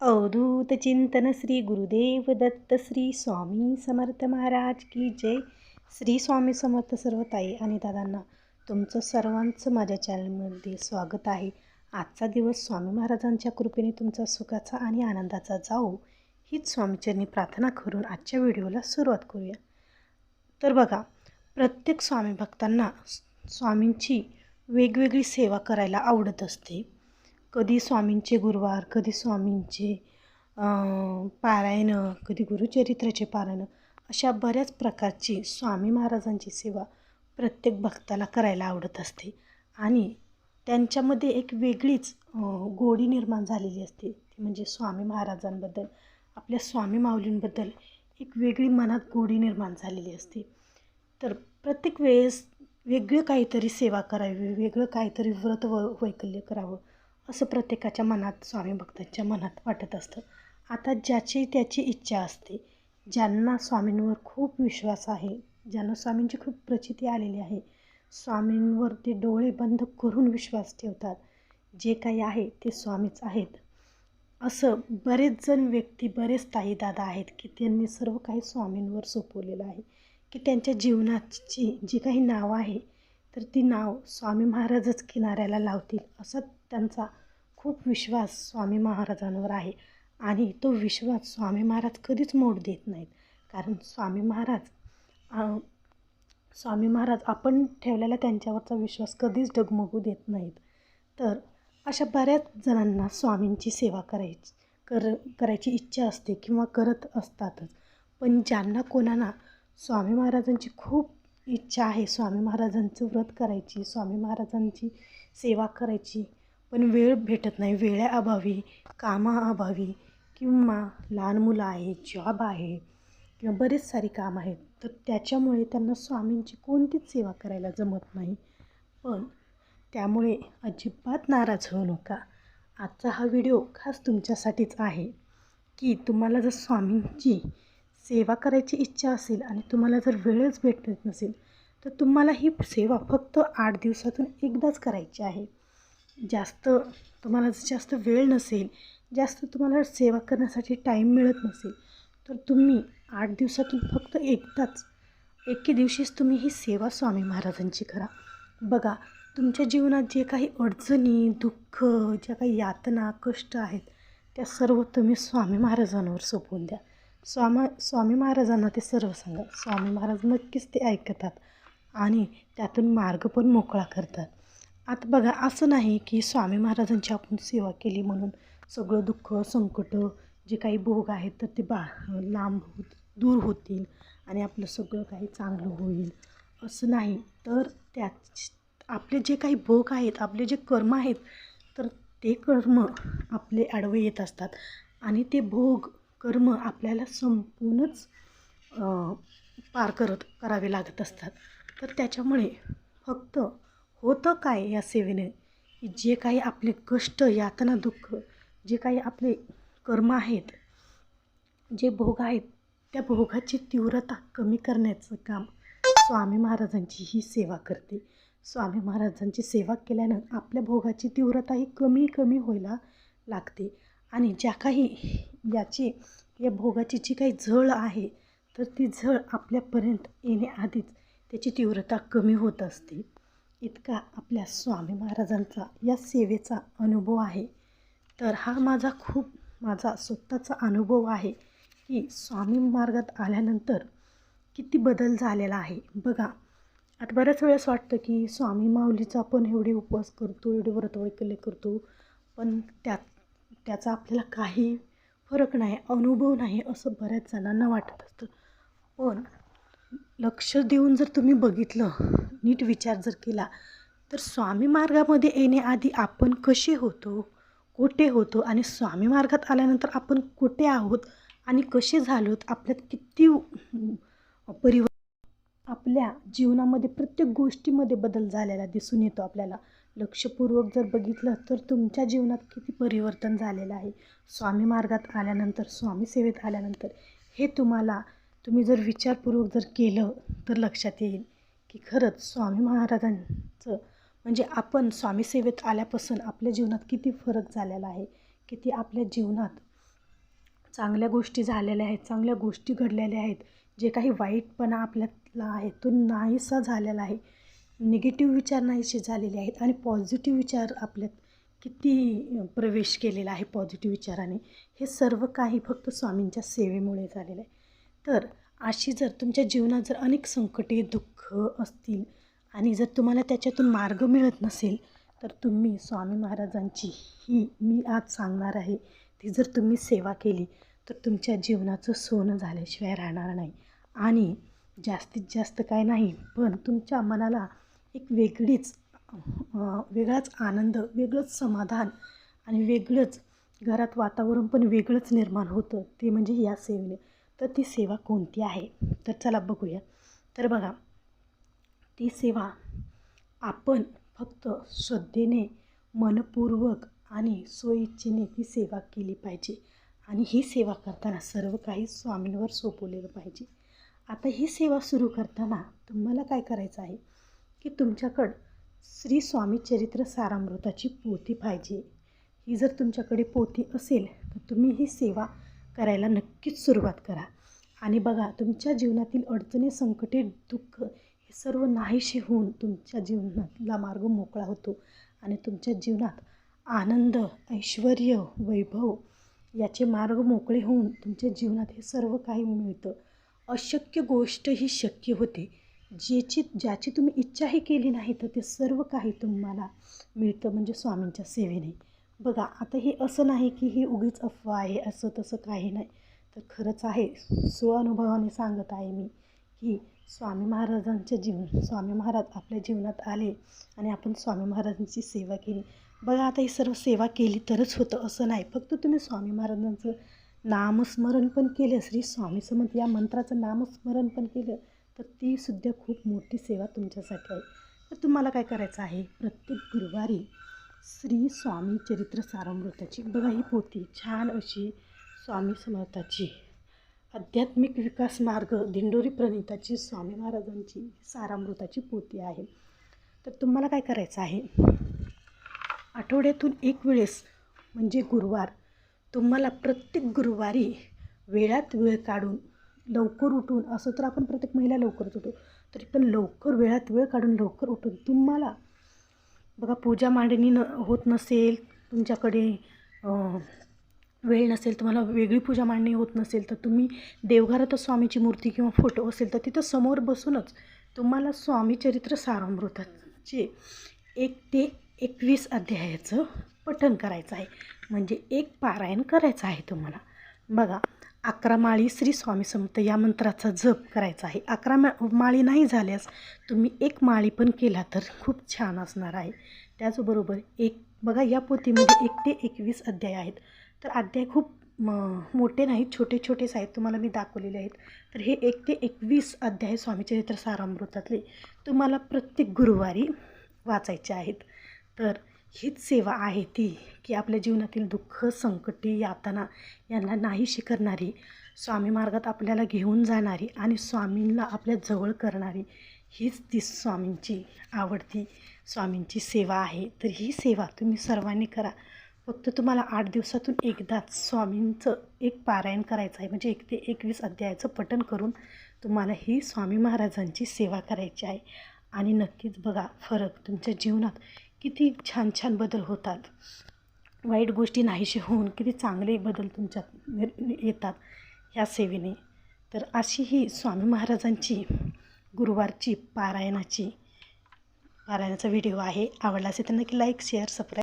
अवधूत चिंतन श्री गुरुदेव दत्त श्री स्वामी समर्थ महाराज की जय. श्री स्वामी समर्थ सर्व ताई आणि दादांना तुमचं सर्वांचं माझ्या चॅनलमध्ये स्वागत आहे. आजचा दिवस स्वामी महाराजांच्या कृपेने तुमचा सुखाचा आणि आनंदाचा जाऊ हीच स्वामीचरणी प्रार्थना करून आजच्या व्हिडिओला सुरुवात करूया. तर बघा प्रत्येक स्वामी भक्तांना स्वामींची वेगवेगळी सेवा करायला आवडत असते. कधी स्वामींचे गुरुवार कधी स्वामींचे पारायणं कधी गुरुचरित्राचे पारायणं अशा बऱ्याच प्रकारची स्वामी महाराजांची सेवा प्रत्येक भक्ताला करायला आवडत असते. आणि त्यांच्यामध्ये एक वेगळीच गोडी निर्माण झालेली असते. ती म्हणजे स्वामी महाराजांबद्दल आपल्या स्वामी माऊलींबद्दल एक वेगळी मनात गोडी निर्माण झालेली असते. तर प्रत्येक वेळेस वेगळं काहीतरी सेवा करावी वेगळं काहीतरी व्रत व वैकल्य करावं असं प्रत्येकाच्या मनात स्वामी भक्तांच्या मनात वाटत असतं. आता ज्याची त्याची इच्छा असते ज्यांना स्वामींवर खूप विश्वास आहे ज्यांना स्वामींची खूप प्रचिती आलेली आहे स्वामींवर ते डोळे बंद करून विश्वास ठेवतात. जे काही आहे ते स्वामीच आहेत. असं बरेच जण व्यक्ती बरेच ताई दादा आहेत की त्यांनी सर्व काही स्वामींवर सोपवलेलं आहे. की त्यांच्या जीवनाची जी काही नावं आहे तर ती नाव स्वामी महाराजच किनाऱ्याला लावतील असा त्यांचा खूप विश्वास स्वामी महाराजांवर आहे. आणि तो विश्वास स्वामी महाराज कधीच मोड देत नाहीत. कारण स्वामी महाराज स्वामी महाराज आपण ठेवलेला त्यांच्यावरचा विश्वास कधीच डगमगू देत नाहीत. तर अशा बऱ्याच जणांना स्वामींची सेवा करायची कर करायची इच्छा असते किंवा करत असतातच. पण ज्यांना कोणाला स्वामी महाराजांची खूप इच्छा आहे स्वामी महाराजांचं व्रत करायची स्वामी महाराजांची सेवा करायची पण वेळ भेटत नाही. वेळेअभावी कामाअभावी किंवा लहान मुलं आहेत जॉब आहे किंवा बरेच सारी कामं आहेत तर त्याच्यामुळे त्यांना स्वामींची कोणतीच सेवा करायला जमत नाही. पण त्यामुळे अजिबात नाराज होऊ नका. आजचा हा व्हिडिओ खास तुमच्यासाठीच आहे की तुम्हाला जर स्वामींची सेवा करायची इच्छा असेल आणि तुम्हाला जर वेळच भेटत नसेल तर तुम्हाला ही सेवा फक्त आठ दिवसातून एकदाच करायची आहे. जास्त तुम्हाला जास्त वेळ नसेल जास्त तुम्हाला सेवा करण्यासाठी टाईम मिळत नसेल तर तुम्ही आठ दिवसातून फक्त एकदाच एके दिवशीच तुम्ही ही सेवा स्वामी महाराजांची करा. बघा तुमच्या जीवनात जे काही अडचणी दुःख ज्या काही यातना कष्ट आहेत त्या सर्व तुम्ही स्वामी महाराजांवर सोपवून द्या. स्वामा स्वामी महाराजांना ते सर्व सांगा. स्वामी महाराज नक्कीच ते ऐकतात आणि त्यातून मार्ग पण मोकळा करतात. आता बघा असं नाही की स्वामी महाराजांची आपण सेवा केली म्हणून सगळं दुःख संकट जे काही भोग आहेत तर ते बा लांब होत दूर होतील आणि आपलं सगळं काही चांगलं होईल. असं नाही. तर त्या आपले जे काही भोग आहेत आपले जे कर्म आहेत तर ते कर्म आपले आडवे येत असतात आणि ते भोग कर्म आपल्याला संपूनच पार करत करावे लागत असतात. तर त्याच्यामुळे फक्त होतं काय या सेवेने? जे काही आपले कष्ट यातना दुःख जे काही आपले कर्म आहेत जे भोग आहेत त्या भोगाची तीव्रता कमी करण्याचं काम स्वामी महाराजांची ही सेवा करते. स्वामी महाराजांची सेवा केल्यानं आपल्या भोगाची तीव्रता ही कमी कमी व्हायला लागते. आणि ज्या काही याची या भोगाची जी काही झळ आहे तर ती झळ आपल्यापर्यंत येण्याआधीच त्याची तीव्रता कमी होत असते. इतका आपल्या स्वामी महाराजांचा या सेवेचा अनुभव आहे. तर हा माझा खूप माझा स्वतःचा अनुभव आहे की स्वामी मार्गात आल्यानंतर किती बदल झालेला आहे. बघा आता बऱ्याच वेळेस वाटतं की स्वामी माऊलीचा आपण एवढे उपवास करतो एवढे व्रतवैकल्य करतो पण त्यात त्याचा आपल्याला काही फरक नाही अनुभव नाही असं बऱ्याच जणांना वाटत असतं. पण लक्ष देऊन जर तुम्ही बघितलं नीट विचार जर केला तर स्वामी मार्गामध्ये येण्याआधी आपण कसे होतो कुठे होतो आणि स्वामी मार्गात आल्यानंतर आपण कुठे आहोत आणि कसे झालोत आपल्यात किती परिवर्तन आपल्या जीवनामध्ये प्रत्येक गोष्टीमध्ये बदल झालेला दिसून येतो आपल्याला. लक्षपूर्वक जर बघितलं तर तुमच्या जीवनात किती परिवर्तन झालेलं आहे. स्वामी मार्गात आल्यानंतर स्वामी सेवेत आल्यानंतर हे तुम्हाला तुम्ही जर विचारपूर्वक जर केलं तर लक्षात येईल की खरंच स्वामी महाराजांचं म्हणजे आपण स्वामी सेवेत आल्यापासून आपल्या जीवनात किती फरक झालेला आहे. किती आपल्या जीवनात चांगल्या गोष्टी झालेल्या आहेत चांगल्या गोष्टी घडलेल्या आहेत. जे काही वाईटपणा आपल्यातला आहे तो नाहीसा झालेला आहे. निगेटिव्ह विचार नाहीसे झालेले आहेत आणि पॉझिटिव्ह विचार आपल्यात किती प्रवेश केलेला आहे पॉझिटिव्ह विचाराने हे सर्व काही फक्त स्वामींच्या सेवेमुळे झालेलं आहे. तर अशी जर तुमच्या जीवनात जर अनेक संकटे दुःख असतील आणि जर तुम्हाला त्याच्यातून मार्ग मिळत नसेल तर तुम्ही स्वामी महाराजांची ही मी आज सांगणार आहे. ती जर तुम्ही सेवा केली तर तुमच्या जीवनाचं सोनं झाल्याशिवाय राहणार नाही. आणि जास्तीत जास्त काय नाही पण तुमच्या मनाला एक वेगळीच वेगळाच आनंद वेगळंच समाधान आणि वेगळंच घरात वातावरण पण वेगळंच निर्माण होतं. ते म्हणजे या सेवेने. तर ती सेवा कोणती आहे? तर चला बघूया. तर बघा ती सेवा आपण फक्त श्रद्धेने मनपूर्वक आणि स्वइच्छेने ती सेवा केली पाहिजे. आणि ही सेवा करताना सर्व काही स्वामींवर सोपवलेलं पाहिजे. आता ही सेवा सुरू करताना तुम्हाला काय करायचं आहे? की तुमच्याकडं श्री स्वामी चरित्र सारामृताची पोथी पाहिजे. ही जर तुमच्याकडे पोथी असेल तर तुम्ही ही सेवा करायला नक्कीच सुरुवात करा. आणि बघा तुमच्या जीवनातील अडचणी संकटे दुःख हे सर्व नाहीशी होऊन तुमच्या जीवनातला मार्ग मोकळा होतो. आणि तुमच्या जीवनात आनंद ऐश्वर वैभव याचे मार्ग मोकळे होऊन तुमच्या जीवनात हे सर्व काही मिळतं. अशक्य गोष्ट ही शक्य होते. ज्याची ज्याची तुम्ही इच्छाही केली नाही तर ते सर्व काही तुम्हाला मिळतं म्हणजे स्वामींच्या सेवेने. बघा आता हे असं नाही की ही उगीच अफवा आहे असं तसं काही नाही. तर खरंच आहे स्वअनुभवाने सांगत आहे मी की स्वामी महाराजांच्या जीवन स्वामी महाराज आपल्या जीवनात आले आणि आपण स्वामी महाराजांची सेवा केली. बघा आता ही सर्व सेवा केली तरच होतं असं नाही. फक्त तुम्ही स्वामी महाराजांचं नामस्मरण पण केलं श्री स्वामी समंत या मंत्राचं नामस्मरण पण केलं. तर तीसुद्धा खूप मोठी सेवा तुमच्यासाठी आहे. तर तुम्हाला काय करायचं आहे? प्रत्येक गुरुवारी श्री स्वामी चरित्र सारामृताची बघा ही पोती छान अशी स्वामी समर्थाची. आध्यात्मिक विकास मार्ग दिंडोरी प्रणिताची स्वामी महाराजांची सारामृताची पोती आहे. तर तुम्हाला काय करायचं आहे? आठवड्यातून एक वेळेस म्हणजे गुरुवार तुम्हाला प्रत्येक गुरुवारी वेळात वेळ काढून लवकर उठून असं तर आपण प्रत्येक महिला लवकरच उठू. तरी पण लवकर वेळात वेळ काढून लवकर उठून तुम्हाला बघा पूजा मांडणी न होत नसेल तुमच्याकडे वेळ नसेल तुम्हाला वेगळी पूजा मांडणी होत नसेल तर तुम्ही देवघरातच स्वामीची मूर्ती किंवा फोटो असेल तर तिथं समोर बसूनच तुम्हाला स्वामी चरित्र सारामृताचे एक ते एकवीस अध्यायाचं पठण करायचं आहे. म्हणजे एक पारायण करायचं आहे तुम्हाला. बघा अकरा माळी श्री स्वामी समर्थ या मंत्राचा जप करायचा आहे. अकरा मा माळी नाही झाल्यास तुम्ही एक माळी पण केला तर खूप छान असणार आहे. त्याचबरोबर एक बघा या पोथीमध्ये एक ते एकवीस अध्याय आहेत. तर अध्याय खूप म मोठे नाहीत छोटे छोटेच आहेत. तुम्हाला मी दाखवलेले आहेत. तर हे एक ते एकवीस अध्याय स्वामीचरित्र सारामृतातले तुम्हाला प्रत्येक गुरुवारी वाचायचे आहेत. तर हीच सेवा आहे ती की आपल्या जीवनातील दुःख संकटे यातना यांना नाहीशी करणारी स्वामी मार्गात आपल्याला घेऊन जाणारी आणि स्वामींना आपल्या जवळ करणारी हीच ती स्वामींची आवडती स्वामींची सेवा आहे. तर ही सेवा तुम्ही सर्वांनी करा. फक्त तुम्हाला आठ दिवसातून एकदाच स्वामींचं एक पारायण करायचं आहे. म्हणजे एक ते एकवीस अध्यायाचं पठण करून तुम्हाला ही स्वामी महाराजांची सेवा करायची आहे. आणि नक्कीच बघा फरक तुमच्या जीवनात किती छान छान बदल होतात. वाईट गोष्टी नाहीशी होऊन किती चांगले बदल तुमच्यात येतात ह्या सेवेने. तर अशी ही स्वामी महाराजांची गुरुवारची पारायणाची पारायणाचा व्हिडिओ आहे. आवडला असेल तर नक्की लाईक शेअर सबस्क्राईब